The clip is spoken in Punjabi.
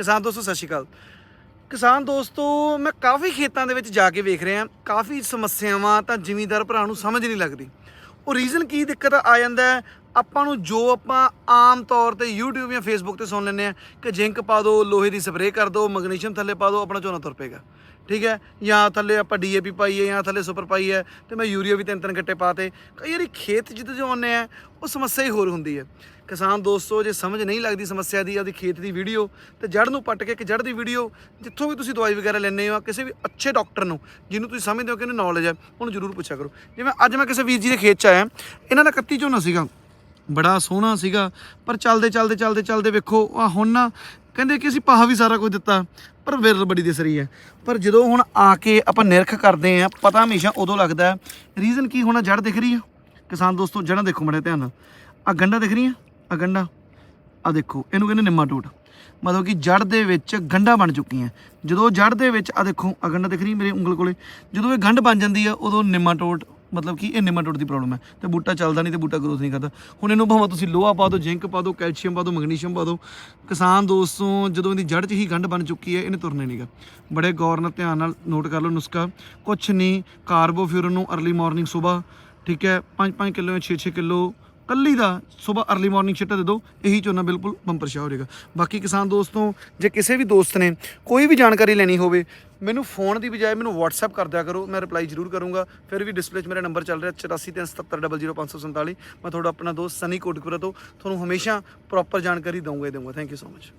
ਕਿਸਾਨ ਦੋਸਤੋ, ਸਤਿ ਸ਼੍ਰੀ ਅਕਾਲ। ਕਿਸਾਨ ਦੋਸਤੋ, ਮੈਂ ਕਾਫੀ ਖੇਤਾਂ ਦੇ ਵਿੱਚ ਜਾ ਕੇ ਵੇਖ ਰਿਹਾ, ਕਾਫੀ ਸਮੱਸਿਆਵਾਂ ਤਾਂ ਜ਼ਿਮੀਂਦਾਰ ਭਰਾ ਨੂੰ ਸਮਝ ਨਹੀਂ ਲੱਗਦੀ। ਉਹ ਰੀਜ਼ਨ ਕੀ ਦਿੱਕਤ ਆ ਜਾਂਦਾ ਆਪਾਂ ਨੂੰ ਜੋ ਆਪਾਂ ਆਮ ਤੌਰ ਤੇ YouTube ਜਾਂ Facebook ਤੇ ਸੁਣ ਲੈਂਦੇ ਆ ਕਿ ਜ਼ਿੰਕ ਪਾ ਦਿਓ ਲੋਹੇ ਦੀ ਸਪਰੇਅ ਕਰ ਦਿਓ ਮੈਗਨੀਸ਼ੀਅਮ ਥੱਲੇ ਪਾ ਦਿਓ ਆਪਣਾ ਝੋਨਾ ਤੁਰ ਪਏਗਾ। ਠੀਕ ਹੈ? ਜਾਂ ਥੱਲੇ ਆਪਾਂ ਡੀਏਪੀ ਪਾਈਏ ਜਾਂ ਥੱਲੇ ਸੁਪਰ ਪਾਈਏ ਹੈ, ਤੇ ਮੈਂ ਯੂਰੀਆ ਵੀ ਤਿੰਨ ਤਿੰਨ ਗੱਟੇ ਪਾਤੇ ਕਈ ਵਾਰੀ ਖੇਤ ਜਿੱਦ ਜੋ ਆਉਂਦੇ ਆ ਉਹ ਸਮੱਸਿਆ ਹੀ ਹੋਰ ਹੁੰਦੀ ਹੈ। ਕਿਸਾਨ ਦੋਸਤੋ, ਜੇ ਸਮਝ ਨਹੀਂ ਲੱਗਦੀ ਸਮੱਸਿਆ ਦੀ, ਆਪਦੀ ਖੇਤ ਦੀ ਵੀਡੀਓ, ਤੇ ਜੜ ਨੂੰ ਪੱਟ ਕੇ ਇੱਕ ਜੜ ਦੀ ਵੀਡੀਓ, ਜਿੱਥੋਂ ਵੀ ਤੁਸੀਂ ਦਵਾਈ ਵਗੈਰਾ ਲੈਂਦੇ ਹੋ ਕਿਸੇ ਵੀ ਅੱਛੇ ਡਾਕਟਰ ਨੂੰ, ਜਿਹਨੂੰ ਤੁਸੀਂ ਸਮਝਦੇ ਹੋ ਕਿ ਇਹਨੂੰ ਨੌਲੇਜ ਹੈ, ਉਹਨੂੰ ਜ਼ਰੂਰ ਪੁੱਛਿਆ ਕਰੋ। ਜਿਵੇਂ ਅੱਜ ਮੈਂ ਕਿਸੇ ਵੀਰ ਜੀ ਦੇ ਖੇਤ 'ਚ ਆਇਆ, ਇਹਨਾਂ ਦਾ ਕੱਤੀ ਝੋਨਾ ਸੀਗਾ। ਬੜਾ ਸੋਹਣਾ ਸੀਗਾ, ਪਰ ਚੱਲਦੇ ਚੱਲਦੇ ਚੱਲਦੇ ਚੱਲਦੇ ਵੇਖੋ ਆ ਹੁਣ ਨਾ ਕਹਿੰਦੇ ਕਿ ਅਸੀਂ ਪਾਹਾ ਵੀ ਸਾਰਾ ਕੁਝ ਦਿੱਤਾ, ਪਰ ਵਿਰਲ ਬੜੀ ਦਿਸ ਰਹੀ ਹੈ। ਪਰ ਜਦੋਂ ਹੁਣ ਆ ਕੇ ਆਪਾਂ ਨਿਰਖ ਕਰਦੇ ਆ ਪਤਾ ਹਮੇਸ਼ਾ ਉਦੋਂ ਲੱਗਦਾ ਰੀਜ਼ਨ ਕੀ ਹੋਣਾ ਜੜ ਦਿਖ ਰਹੀ ਆ? ਕਿਸਾਨ ਦੋਸਤੋ ਜੜਾਂ ਦੇਖੋ ਮੜੇ ਧਿਆਨ ਨਾਲ। ਆ ਗੰਡਾ ਦਿਖ ਰਹੀ ਆ ਆ ਗੰਡਾ? ਆ ਦੇਖੋ, ਇਹਨੂੰ ਕਹਿੰਦੇ ਨਿੰਮਾ ਟੋਟ। ਮਤਲਬ ਕਿ ਜੜ ਦੇ ਵਿੱਚ ਗੰਡਾ ਬਣ ਚੁੱਕੀਆਂ। ਜਦੋਂ ਜੜ ਦੇ ਵਿੱਚ ਆ ਦੇਖੋ ਆ ਗੰਡਾ ਦਿਖ ਰਹੀ ਮੇਰੀ ਉਂਗਲ ਕੋਲੇ। ਜਦੋਂ ਇਹ ਗੰਢ ਬਣ ਜਾਂਦੀ ਆ, ਉਦੋਂ ਨਿੰਮਾ ਟੋਟ ਮਤਲਬ ਕਿ ਇਹ ਨਿੰਮਾਟੋਡ ਦੀ ਪ੍ਰੋਬਲਮ ਹੈ ਤੇ ਬੂਟਾ ਚੱਲਦਾ ਨਹੀਂ ਤੇ ਬੂਟਾ ਗਰੋਥ ਨਹੀਂ ਕਰਦਾ। ਹੁਣ ਇਹਨੂੰ ਭਾਵੇਂ ਤੁਸੀਂ ਲੋਹਾ ਪਾ ਦਿਓ ਜ਼ਿੰਕ ਪਾ ਦਿਓ, ਕੈਲਸ਼ੀਅਮ ਪਾ ਦਿਓ ਮੈਗਨੀਸ਼ੀਅਮ ਪਾ ਦਿਓ, ਕਿਸਾਨ ਦੋਸਤੋ, ਜਦੋਂ ਇਹਦੀ ਜੜ 'ਚ ਹੀ ਗੰਢ ਬਣ ਚੁੱਕੀ ਹੈ, ਇਹਨੇ ਤੁਰਨੇ ਨਹੀਂਗਾ ਬੜੇ ਗੌਰ ਨਾਲ ਧਿਆਨ ਨਾਲ ਨੋਟ ਕਰ ਲਓ ਨੁਸਖਾ। ਕੁਛ ਨਹੀਂ ਕਾਰਬੋਫਿਊਰਨ ਨੂੰ अर्ਲੀ ਮਾਰਨਿੰਗ ਸਵੇਰ, ਠੀਕ ਹੈ 5-5 ਕਿਲੋ ਜਾਂ 6-6 ਕਿਲੋ ਕੱਲੀ ਦਾ ਸਵੇਰ अर्ਲੀ ਮਾਰਨਿੰਗ ਛਿੱਟਾ ਦੇ ਦਿਓ, ਇਹੀ ਝੋਨਾ ਬਿਲਕੁਲ ਬੰਪਰ ਸ਼ਾ ਹੋ ਜਾਏਗਾ ਬਾਕੀ ਕਿਸਾਨ ਦੋਸਤੋ, ਜੇ ਕਿਸੇ ਵੀ ਦੋਸਤ ਨੇ ਕੋਈ ਵੀ ਜਾਣਕਾਰੀ ਲੈਣੀ ਹੋਵੇ, ਮੈਨੂੰ ਫੋਨ ਦੀ ਬਜਾਏ ਮੈਨੂੰ WhatsApp ਕਰ ਦਿਆ ਕਰੋ, ਮੈਂ ਰਿਪਲਾਈ ਜ਼ਰੂਰ ਕਰੂੰਗਾ। ਫਿਰ ਵੀ ਡਿਸਪਲੇ 'ਚ ਮੇਰਾ ਨੰਬਰ ਚੱਲ ਰਿਹਾ 8437700547 ਮੈਂ ਤੁਹਾਡਾ ਆਪਣਾ ਦੋਸਤ ਸਨੀ ਕੋਟਕਪੁਰਾ ਤੋਂ ਤੁਹਾਨੂੰ ਹਮੇਸ਼ਾ ਪ੍ਰੋਪਰ ਜਾਣਕਾਰੀ ਦਊਂਗਾ ਹੀ ਦਊਂਗਾ। Thank you so much